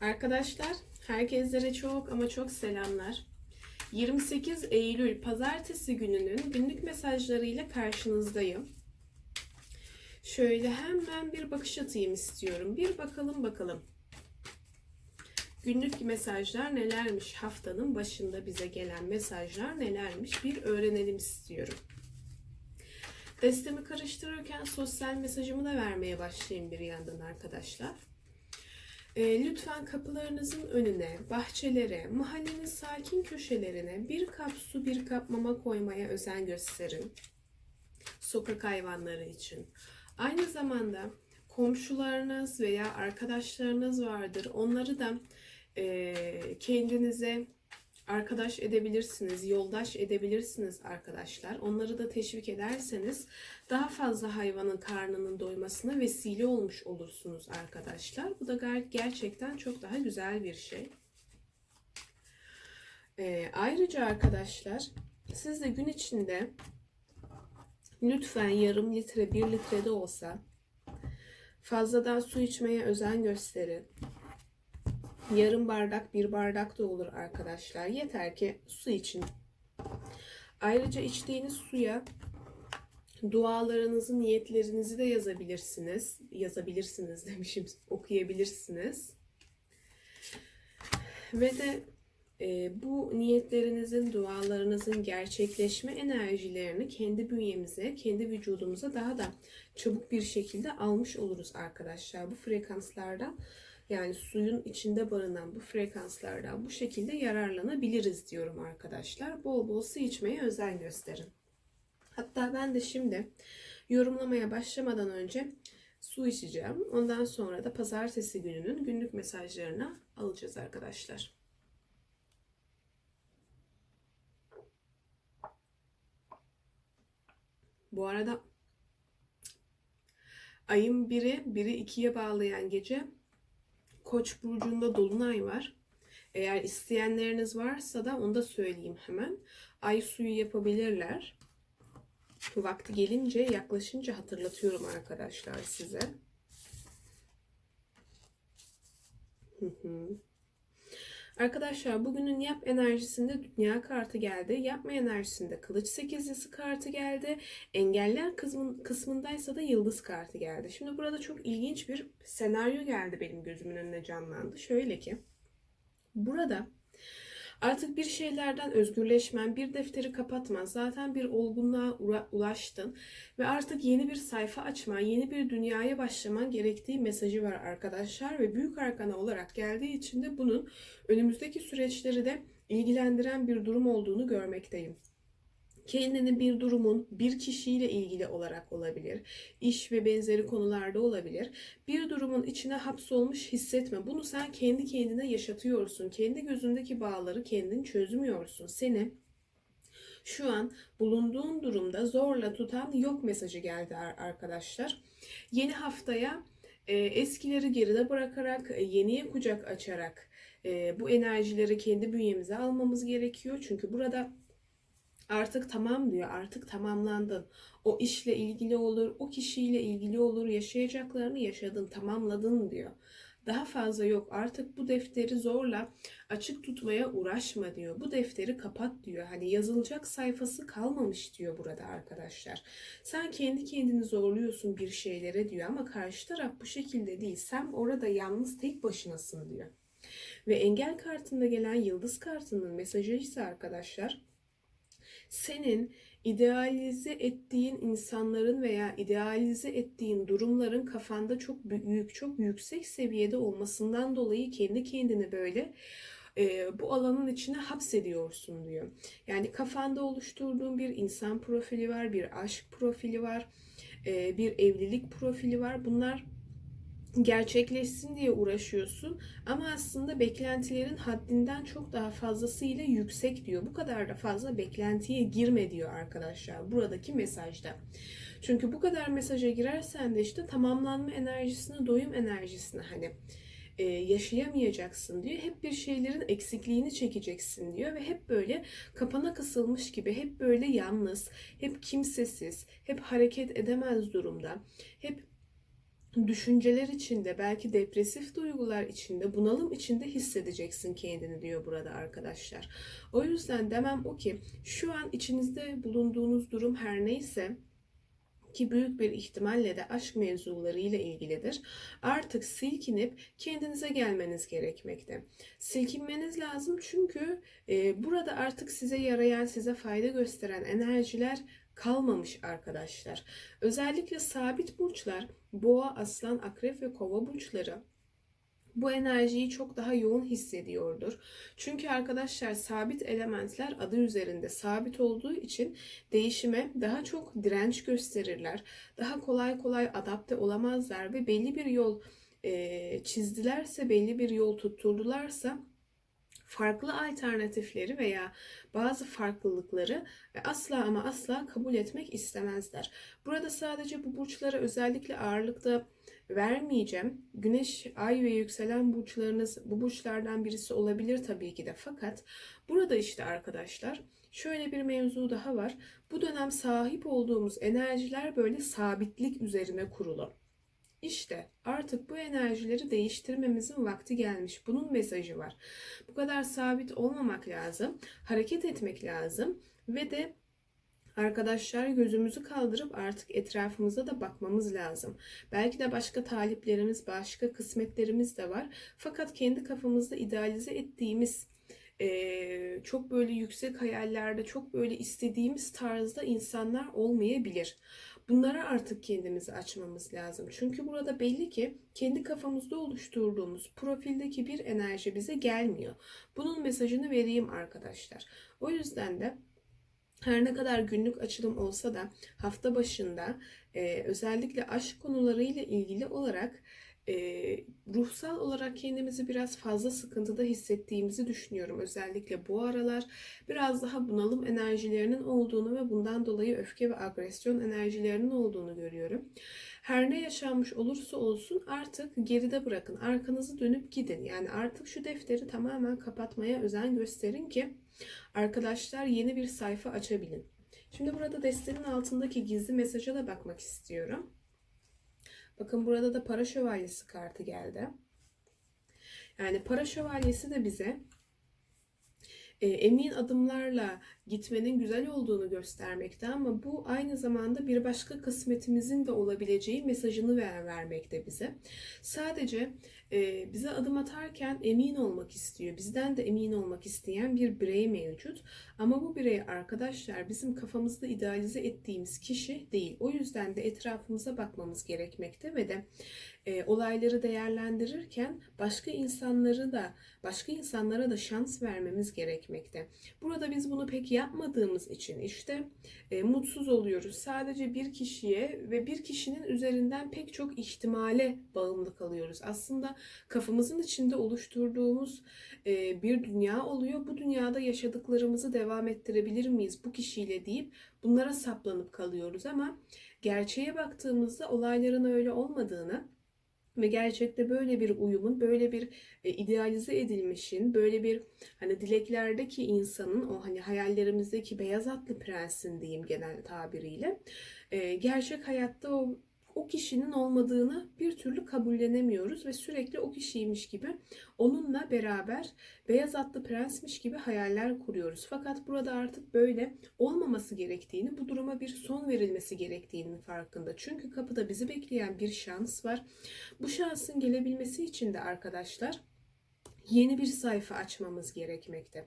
Arkadaşlar, herkeslere çok ama çok selamlar. 28 Eylül Pazartesi gününün günlük mesajlarıyla karşınızdayım. Şöyle hemen bir bakış atayım istiyorum. Bir bakalım bakalım. Günlük mesajlar nelermiş? Haftanın başında bize gelen mesajlar nelermiş? Bir öğrenelim istiyorum. Destemi karıştırırken sosyal mesajımı da vermeye başlayayım bir yandan arkadaşlar. E, lütfen kapılarınızın önüne, bahçelere, mahallenin sakin köşelerine bir kap su, bir kap mama koymaya özen gösterin. Sokak hayvanları için. Aynı zamanda komşularınız veya arkadaşlarınız vardır. Onları da e, kendinize arkadaş edebilirsiniz, yoldaş edebilirsiniz arkadaşlar. Onları da teşvik ederseniz daha fazla hayvanın karnının doymasına vesile olmuş olursunuz arkadaşlar. Bu da ger- gerçekten çok daha güzel bir şey. Ee, ayrıca arkadaşlar siz de gün içinde lütfen yarım litre, bir litre de olsa fazladan su içmeye özen gösterin. Yarım bardak, bir bardak da olur arkadaşlar. Yeter ki su için. Ayrıca içtiğiniz suya dualarınızı, niyetlerinizi de yazabilirsiniz. Yazabilirsiniz demişim, okuyabilirsiniz. Ve de e, bu niyetlerinizin, dualarınızın gerçekleşme enerjilerini kendi bünyemize, kendi vücudumuza daha da çabuk bir şekilde almış oluruz arkadaşlar. Bu frekanslardan yani suyun içinde barınan bu frekanslardan bu şekilde yararlanabiliriz diyorum arkadaşlar. Bol bol su içmeye özen gösterin. Hatta ben de şimdi yorumlamaya başlamadan önce su içeceğim. Ondan sonra da pazartesi gününün günlük mesajlarını alacağız arkadaşlar. Bu arada ayın biri, biri ikiye bağlayan gece Koç burcunda dolunay var. Eğer isteyenleriniz varsa da onu da söyleyeyim hemen. Ay suyu yapabilirler. Vakti gelince, yaklaşınca hatırlatıyorum arkadaşlar size. Hı hı. Arkadaşlar bugünün yap enerjisinde dünya kartı geldi. Yapma enerjisinde kılıç sekizlisi kartı geldi. Engeller kısmın, kısmındaysa da yıldız kartı geldi. Şimdi burada çok ilginç bir senaryo geldi benim gözümün önüne canlandı. Şöyle ki burada Artık bir şeylerden özgürleşmen, bir defteri kapatman, zaten bir olgunluğa ulaştın ve artık yeni bir sayfa açman, yeni bir dünyaya başlaman gerektiği mesajı var arkadaşlar ve büyük arkana olarak geldiği için de bunun önümüzdeki süreçleri de ilgilendiren bir durum olduğunu görmekteyim kendini bir durumun bir kişiyle ilgili olarak olabilir, iş ve benzeri konularda olabilir. Bir durumun içine hapsolmuş hissetme. Bunu sen kendi kendine yaşatıyorsun. Kendi gözündeki bağları kendin çözmüyorsun. Seni şu an bulunduğun durumda zorla tutan yok mesajı geldi arkadaşlar. Yeni haftaya e, eskileri geride bırakarak, e, yeniye kucak açarak e, bu enerjileri kendi bünyemize almamız gerekiyor. Çünkü burada Artık tamam diyor. Artık tamamlandın. O işle ilgili olur, o kişiyle ilgili olur. Yaşayacaklarını yaşadın, tamamladın diyor. Daha fazla yok. Artık bu defteri zorla açık tutmaya uğraşma diyor. Bu defteri kapat diyor. Hani yazılacak sayfası kalmamış diyor burada arkadaşlar. Sen kendi kendini zorluyorsun bir şeylere diyor ama karşı taraf bu şekilde değil. Sen orada yalnız tek başınasın diyor. Ve engel kartında gelen yıldız kartının mesajı ise arkadaşlar senin idealize ettiğin insanların veya idealize ettiğin durumların kafanda çok büyük, çok yüksek seviyede olmasından dolayı kendi kendini böyle e, bu alanın içine hapsediyorsun diyor. Yani kafanda oluşturduğun bir insan profili var, bir aşk profili var, e, bir evlilik profili var. Bunlar gerçekleşsin diye uğraşıyorsun ama aslında beklentilerin haddinden çok daha fazlasıyla yüksek diyor. Bu kadar da fazla beklentiye girme diyor arkadaşlar buradaki mesajda. Çünkü bu kadar mesaja girersen de işte tamamlanma enerjisini, doyum enerjisini hani e, yaşayamayacaksın diyor. Hep bir şeylerin eksikliğini çekeceksin diyor ve hep böyle kapana kısılmış gibi, hep böyle yalnız, hep kimsesiz, hep hareket edemez durumda, hep düşünceler içinde, belki depresif duygular içinde, bunalım içinde hissedeceksin kendini diyor burada arkadaşlar. O yüzden demem o ki şu an içinizde bulunduğunuz durum her neyse ki büyük bir ihtimalle de aşk mevzuları ile ilgilidir. Artık silkinip kendinize gelmeniz gerekmekte. Silkinmeniz lazım çünkü e, burada artık size yarayan, size fayda gösteren enerjiler kalmamış arkadaşlar. Özellikle sabit burçlar, boğa, aslan, akrep ve kova burçları bu enerjiyi çok daha yoğun hissediyordur. Çünkü arkadaşlar sabit elementler adı üzerinde sabit olduğu için değişime daha çok direnç gösterirler. Daha kolay kolay adapte olamazlar ve belli bir yol e, çizdilerse, belli bir yol tutturdularsa farklı alternatifleri veya bazı farklılıkları asla ama asla kabul etmek istemezler. Burada sadece bu burçlara özellikle ağırlıkta vermeyeceğim. Güneş, ay ve yükselen burçlarınız bu burçlardan birisi olabilir tabii ki de. Fakat burada işte arkadaşlar şöyle bir mevzu daha var. Bu dönem sahip olduğumuz enerjiler böyle sabitlik üzerine kurulu. İşte artık bu enerjileri değiştirmemizin vakti gelmiş. Bunun mesajı var. Bu kadar sabit olmamak lazım. Hareket etmek lazım ve de Arkadaşlar gözümüzü kaldırıp artık etrafımıza da bakmamız lazım. Belki de başka taliplerimiz, başka kısmetlerimiz de var. Fakat kendi kafamızda idealize ettiğimiz çok böyle yüksek hayallerde, çok böyle istediğimiz tarzda insanlar olmayabilir. Bunlara artık kendimizi açmamız lazım. Çünkü burada belli ki kendi kafamızda oluşturduğumuz profildeki bir enerji bize gelmiyor. Bunun mesajını vereyim arkadaşlar. O yüzden de her ne kadar günlük açılım olsa da hafta başında e, özellikle aşk konularıyla ilgili olarak e, ruhsal olarak kendimizi biraz fazla sıkıntıda hissettiğimizi düşünüyorum. Özellikle bu aralar biraz daha bunalım enerjilerinin olduğunu ve bundan dolayı öfke ve agresyon enerjilerinin olduğunu görüyorum. Her ne yaşanmış olursa olsun artık geride bırakın. Arkanızı dönüp gidin. Yani artık şu defteri tamamen kapatmaya özen gösterin ki arkadaşlar yeni bir sayfa açabilin. Şimdi burada destenin altındaki gizli mesaja da bakmak istiyorum. Bakın burada da para şövalyesi kartı geldi. Yani para şövalyesi de bize e, emin adımlarla gitmenin güzel olduğunu göstermekte ama bu aynı zamanda bir başka kısmetimizin de olabileceği mesajını ver, vermekte bize. Sadece e, bize adım atarken emin olmak istiyor. Bizden de emin olmak isteyen bir birey mevcut. Ama bu birey arkadaşlar bizim kafamızda idealize ettiğimiz kişi değil. O yüzden de etrafımıza bakmamız gerekmekte ve de e, olayları değerlendirirken başka insanları da başka insanlara da şans vermemiz gerekmekte. Burada biz bunu pek yapmadığımız için işte e, mutsuz oluyoruz. Sadece bir kişiye ve bir kişinin üzerinden pek çok ihtimale bağımlı kalıyoruz. Aslında kafamızın içinde oluşturduğumuz e, bir dünya oluyor. Bu dünyada yaşadıklarımızı devam ettirebilir miyiz bu kişiyle deyip bunlara saplanıp kalıyoruz ama gerçeğe baktığımızda olayların öyle olmadığını ve gerçekte böyle bir uyumun, böyle bir e, idealize edilmişin, böyle bir hani dileklerdeki insanın o hani hayallerimizdeki beyaz atlı prensin diyeyim genel tabiriyle e, gerçek hayatta o o kişinin olmadığını bir türlü kabullenemiyoruz ve sürekli o kişiymiş gibi onunla beraber beyaz atlı prensmiş gibi hayaller kuruyoruz. Fakat burada artık böyle olmaması gerektiğini, bu duruma bir son verilmesi gerektiğinin farkında. Çünkü kapıda bizi bekleyen bir şans var. Bu şansın gelebilmesi için de arkadaşlar yeni bir sayfa açmamız gerekmekte.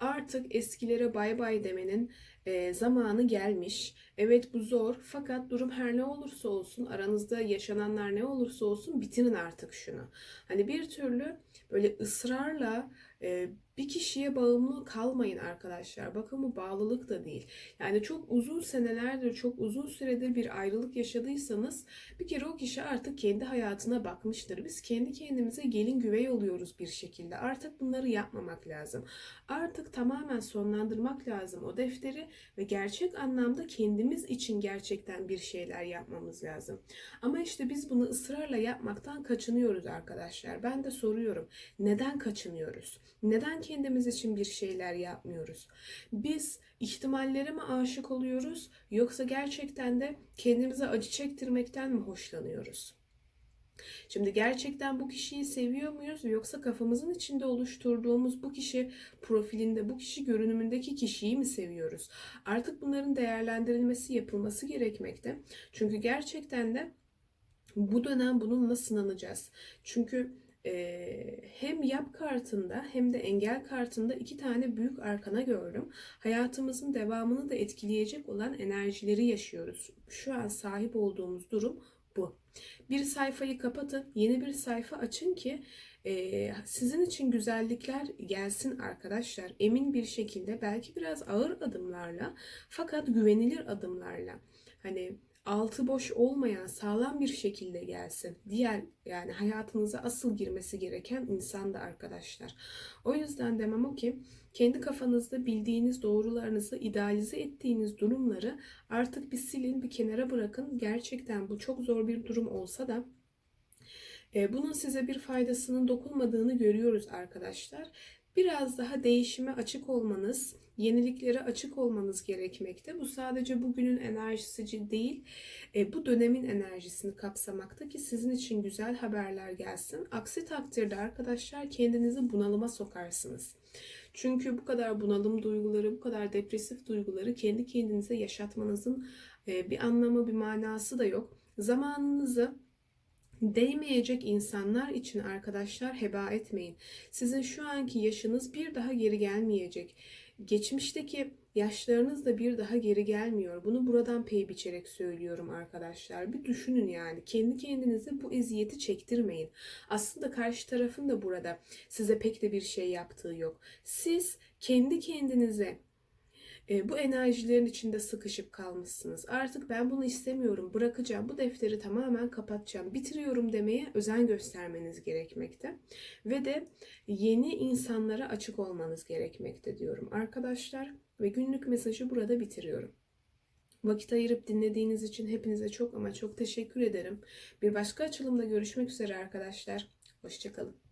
Artık eskilere bay bay demenin e, zamanı gelmiş. Evet bu zor fakat durum her ne olursa olsun aranızda yaşananlar ne olursa olsun bitirin artık şunu. Hani bir türlü böyle ısrarla e, bir kişiye bağımlı kalmayın arkadaşlar. Bakın bu bağlılık da değil. Yani çok uzun senelerdir, çok uzun süredir bir ayrılık yaşadıysanız bir kere o kişi artık kendi hayatına bakmıştır. Biz kendi kendimize gelin güvey oluyoruz bir şekilde. Artık bunları yapmamak lazım. Artık tamamen sonlandırmak lazım o defteri ve gerçek anlamda kendimiz için gerçekten bir şeyler yapmamız lazım. Ama işte biz bunu ısrarla yapmaktan kaçınıyoruz arkadaşlar. Ben de soruyorum. Neden kaçınıyoruz? Neden kendimiz için bir şeyler yapmıyoruz? Biz ihtimallere mi aşık oluyoruz yoksa gerçekten de kendimize acı çektirmekten mi hoşlanıyoruz? Şimdi gerçekten bu kişiyi seviyor muyuz yoksa kafamızın içinde oluşturduğumuz bu kişi profilinde, bu kişi görünümündeki kişiyi mi seviyoruz? Artık bunların değerlendirilmesi yapılması gerekmekte. Çünkü gerçekten de bu dönem bununla sınanacağız. Çünkü e, hem yap kartında hem de engel kartında iki tane büyük arkana gördüm. Hayatımızın devamını da etkileyecek olan enerjileri yaşıyoruz. Şu an sahip olduğumuz durum bu. Bir sayfayı kapatın, yeni bir sayfa açın ki e, sizin için güzellikler gelsin arkadaşlar. Emin bir şekilde belki biraz ağır adımlarla fakat güvenilir adımlarla. Hani altı boş olmayan sağlam bir şekilde gelsin. Diğer yani hayatınıza asıl girmesi gereken insan da arkadaşlar. O yüzden demem o ki kendi kafanızda bildiğiniz doğrularınızı idealize ettiğiniz durumları artık bir silin bir kenara bırakın. Gerçekten bu çok zor bir durum olsa da e, bunun size bir faydasının dokunmadığını görüyoruz arkadaşlar. Biraz daha değişime açık olmanız, yeniliklere açık olmanız gerekmekte. Bu sadece bugünün enerjisi değil, e, bu dönemin enerjisini kapsamakta ki sizin için güzel haberler gelsin. Aksi takdirde arkadaşlar kendinizi bunalıma sokarsınız. Çünkü bu kadar bunalım duyguları, bu kadar depresif duyguları kendi kendinize yaşatmanızın e, bir anlamı, bir manası da yok. Zamanınızı değmeyecek insanlar için arkadaşlar heba etmeyin. Sizin şu anki yaşınız bir daha geri gelmeyecek. Geçmişteki yaşlarınız da bir daha geri gelmiyor. Bunu buradan pey biçerek söylüyorum arkadaşlar. Bir düşünün yani. Kendi kendinize bu eziyeti çektirmeyin. Aslında karşı tarafın da burada size pek de bir şey yaptığı yok. Siz kendi kendinize e, bu enerjilerin içinde sıkışıp kalmışsınız. Artık ben bunu istemiyorum, bırakacağım, bu defteri tamamen kapatacağım, bitiriyorum demeye özen göstermeniz gerekmekte. Ve de yeni insanlara açık olmanız gerekmekte diyorum arkadaşlar. Ve günlük mesajı burada bitiriyorum. Vakit ayırıp dinlediğiniz için hepinize çok ama çok teşekkür ederim. Bir başka açılımda görüşmek üzere arkadaşlar. Hoşçakalın.